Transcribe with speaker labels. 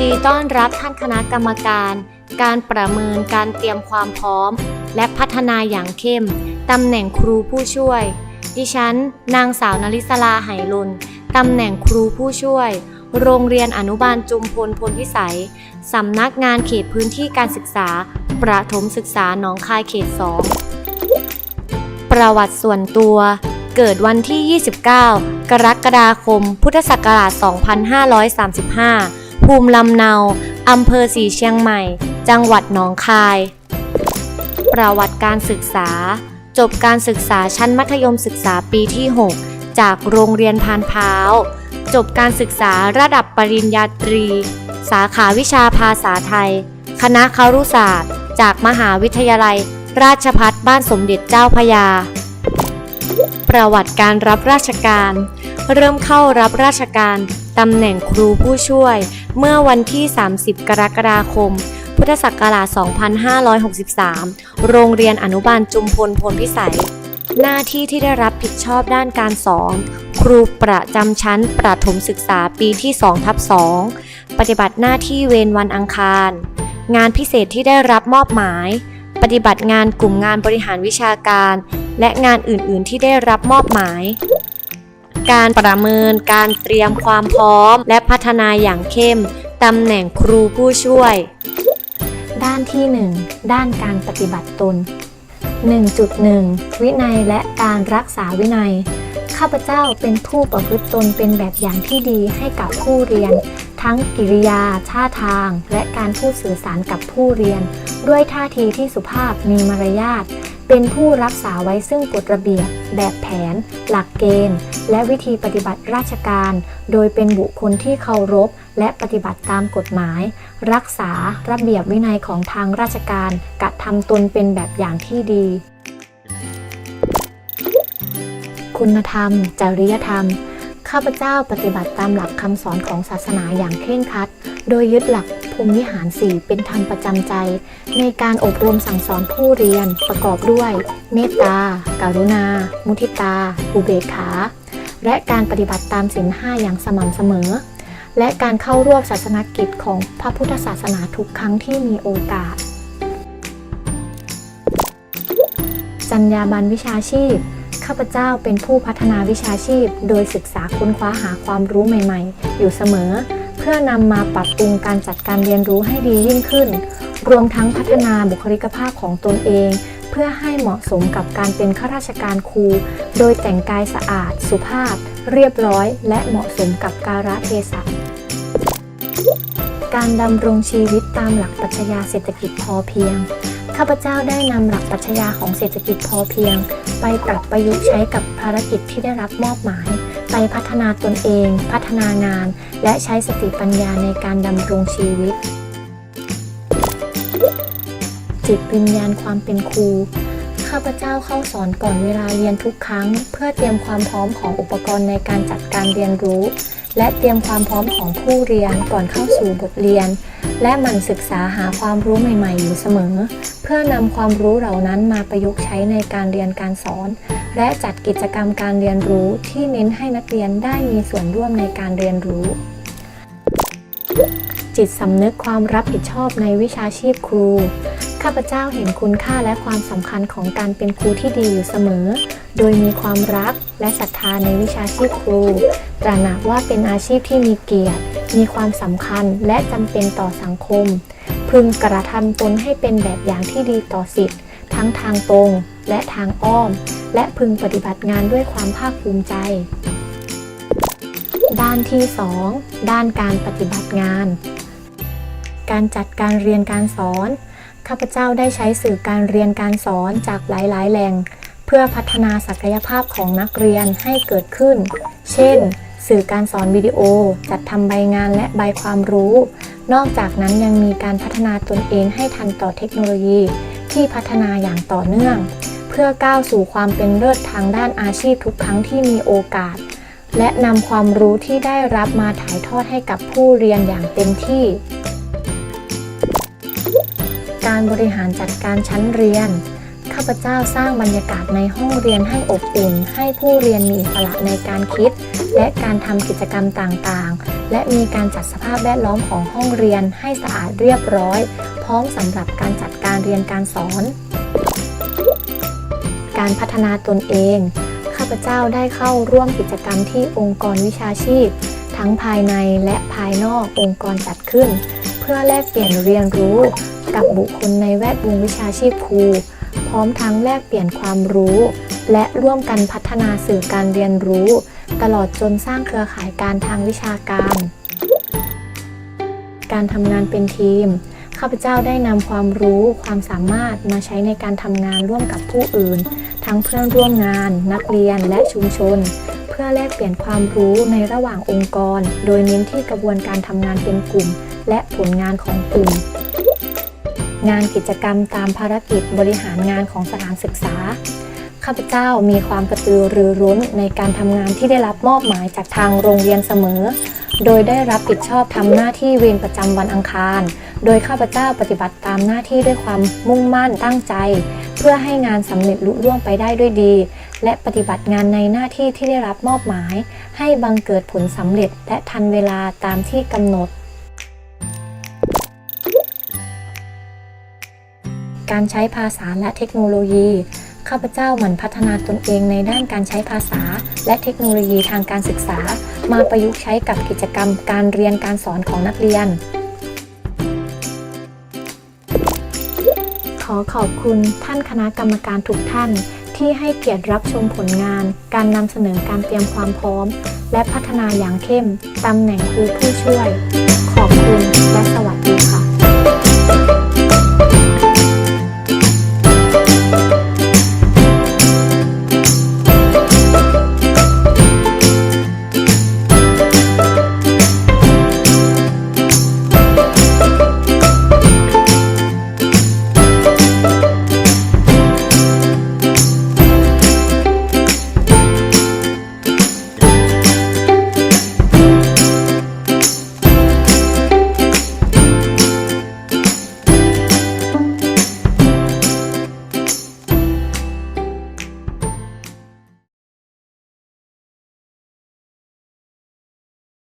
Speaker 1: ดีต้อนรับท่านคณะกรรมการ การประเมินการเตรียมความพร้อม และพัฒนาอย่างเข้ม ตำแหน่งครูผู้ช่วย ดิฉัน นางสาวนลิศลาไหลุนตำแหน่งครูผู้ช่วย โรงเรียนอนุบาลจุมพลพลพิสัย สำนักงานเขตพื้นที่การศึกษา ประถมศึกษาหนองคายเขต 2 ประวัติส่วนตัวเกิดวันที่ 29 กรกฎาคม พุทธศักราช 2535 ภูมิลำเนา อำเภอสีเชียงใหม่ จังหวัดหนองคาย ประวัติการศึกษา จบการศึกษาชั้นมัธยมศึกษาปีที่ 6 จากโรงเรียนพานพร้าว จบการศึกษาระดับปริญญาตรี สาขาวิชาภาษาไทย คณะคารุศาสตร์ จากมหาวิทยาลัย ราชภัฏบ้านสมเด็จเจ้าพยา ประวัติการรับราชการ เริ่มเข้ารับราชการตำแหน่งครูผู้ช่วย เมื่อวันที่ 30 กรกฎาคม พุทธศักราช 2563 โรงเรียนอนุบาลจุมพลพลพิสัย หน้าที่ที่ได้รับผิดชอบด้านการสอน ครูประจำชั้นประถมศึกษาปีที่2ทับ2ปฏิบัติหน้าที่เวรวันอังคาร งานพิเศษที่ได้รับมอบหมาย ปฏิบัติงานกลุ่มงานบริหารวิชาการ และงานอื่น ๆ ที่ได้รับมอบหมาย การประเมินการเตรียมความพร้อม และพัฒนาอย่างเข้มตำแหน่งครูผู้ช่วย ด้านที่ 1 ด้านการปฏิบัติตน 1.1 วินัยและการรักษาวินัย ข้าพเจ้าเป็นผู้ประพฤติตนเป็นแบบอย่างที่ดีให้กับผู้เรียน ทั้งกิริยาท่าทาง และการพูดสื่อสารกับผู้เรียน ด้วยท่าทีที่สุภาพมีมารยาท เป็นผู้รักษาไว้ซึ่งกฎระเบียบ แบบแผน หลักเกณฑ์ และวิธีปฏิบัติราชการ โดยเป็นบุคคลที่เคารพ และปฏิบัติตามกฎหมาย รักษาระเบียบวินัยของทางราชการกระทำตนเป็นแบบอย่างที่ดี คุณธรรม จริยธรรมข้าพเจ้าปฏิบัติตามหลักคำสอนของศาสนาอย่างเคร่งครัด โดยยึดหลัก มิวิหารสี่เป็นธรรมประจำใจ ในการอบรมสั่งสอนผู้เรียนประกอบด้วย เมตตาการุณา มุทิตา อุเบกขา และการปฏิบัติตามศีลห้าอย่างสม่ำเสมอ และการเข้าร่วมศาสนกิจของพระพุทธศาสนาทุกครั้งที่มีโอกาสจรรยาบรรณวิชาชีพข้าพเจ้าเป็นผู้พัฒนาวิชาชีพ โดยศึกษาค้นคว้าหาความรู้ใหม่ ๆ อยู่เสมอ เพื่อนำมาปรับปรุงการจัดการเรียนรู้ให้ดียิ่งขึ้น รวมทั้งพัฒนาบุคลิกภาพของตนเอง เพื่อให้เหมาะสมกับการเป็นข้าราชการครู โดยแต่งกายสะอาด สุภาพ เรียบร้อย และเหมาะสมกับกาลเทศะการดำรงชีวิตตามหลักปรัชญาเศรษฐกิจพอเพียง ข้าพเจ้าได้นำหลักปรัชญาของเศรษฐกิจพอเพียง ไปปรับประยุกต์ใช้กับภารกิจที่ได้รับมอบหมาย ไปพัฒนาตนเอง พัฒนางาน และใช้สติปัญญาในการดำรงชีวิต จิตวิญญาณความเป็นครู ข้าพเจ้าเข้าสอนก่อนเวลาเรียนทุกครั้ง เพื่อเตรียมความพร้อมของอุปกรณ์ในการจัดการเรียนรู้ และเตรียมความพร้อมของผู้เรียนก่อนเข้าสู่บทเรียน และหมั่นศึกษาหาความรู้ใหม่ ๆ อยู่เสมอ เพื่อนำความรู้เหล่านั้นมาประยุกต์ใช้ในการเรียนการสอน และจัดกิจกรรมการเรียนรู้ที่เน้นให้นักเรียนได้มีส่วนร่วมในการเรียนรู้ จิตสำนึกความรับผิดชอบในวิชาชีพครูข้าพเจ้าเห็นคุณค่าและความสำคัญของการเป็นครูที่ดีอยู่เสมอ โดยมีความรัก และศรัทธาในวิชาชีพครู ตระหนักว่าเป็นอาชีพที่มีเกียรติ มีความสำคัญและจำเป็นต่อสังคม พึงกระทำตนให้เป็นแบบอย่างที่ดีต่อสิทธิ์ ทั้งทางตรงและทางอ้อม และพึงปฏิบัติงานด้วยความภาคภูมิใจ ด้านที่ 2 ด้านการปฏิบัติงาน การจัดการเรียนการสอน ข้าพเจ้าได้ใช้สื่อการเรียนการสอนจากหลาย ๆ แหล่ง พื่อพัฒนาศักยภาพของนักเรียนให้เกิดขึ้น เช่น สื่อการสอนวิดีโอ จัดทำใบงานและใบความรู้ นอกจากนั้นยังมีการพัฒนาตนเองให้ทันต่อเทคโนโลยี ที่พัฒนาอย่างต่อเนื่อง เพื่อก้าวสู่ความเป็นเลิศทางด้านอาชีพทุกครั้งที่มีโอกาส และนำความรู้ที่ได้รับมาถ่ายทอดให้กับผู้เรียนอย่างเต็มที่ การบริหารจัดการชั้นเรียน ข้าพเจ้าสร้างบรรยากาศในห้องเรียนให้อบอุ่น ให้ผู้เรียนมีอิสระในการคิด และการทำกิจกรรมต่างๆ และมีการจัดสภาพแวดล้อมของห้องเรียนให้สะอาดเรียบร้อย พร้อมสำหรับการจัดการเรียนการสอน การพัฒนาตนเอง ข้าพเจ้าได้เข้าร่วมกิจกรรมที่องค์กรวิชาชีพ ทั้งภายในและภายนอกองค์กรจัดขึ้น เพื่อแลกเปลี่ยนเรียนรู้กับบุคคลในแวดวงวิชาชีพครู พร้อมทั้งแลกเปลี่ยนความรู้ และร่วมกันพัฒนาสื่อการเรียนรู้ ตลอดจนสร้างเครือข่ายการทางวิชาการ การทำงานเป็นทีม ข้าพเจ้าได้นำความรู้ความสามารถมาใช้ในการทำงานร่วมกับผู้อื่น ทั้งเพื่อนร่วมงาน นักเรียนและชุมชน เพื่อแลกเปลี่ยนความรู้ในระหว่างองค์กร โดยเน้นที่กระบวนการทำงานเป็นกลุ่ม และผลงานของกลุ่ม งานกิจกรรมตามภารกิจบริหารงานของสถานศึกษา ข้าพเจ้ามีความกระตือรือร้นในการทำงานที่ได้รับมอบหมายจากทางโรงเรียนเสมอ โดยได้รับผิดชอบทำหน้าที่เวรประจำวันอังคาร โดยข้าพเจ้าปฏิบัติตามหน้าที่ด้วยความมุ่งมั่นตั้งใจ เพื่อให้งานสำเร็จลุล่วงไปได้ด้วยดี และปฏิบัติงานในหน้าที่ที่ได้รับมอบหมาย ให้บังเกิดผลสำเร็จและทันเวลาตามที่กำหนด การใช้ภาษาและเทคโนโลยี ข้าพเจ้าหมั่นพัฒนาตนเองในด้านการใช้ภาษา และเทคโนโลยีทางการศึกษา มาประยุกต์ใช้กับกิจกรรมการเรียนการสอนของนักเรียน ขอขอบคุณท่านคณะกรรมการทุกท่านที่ให้เกียรติรับชมผลงาน การนำเสนอการเตรียมความพร้อม และพัฒนาอย่างเข้ม ตำแหน่งครูผู้ช่วย ขอบคุณและสวัสดีค่ะ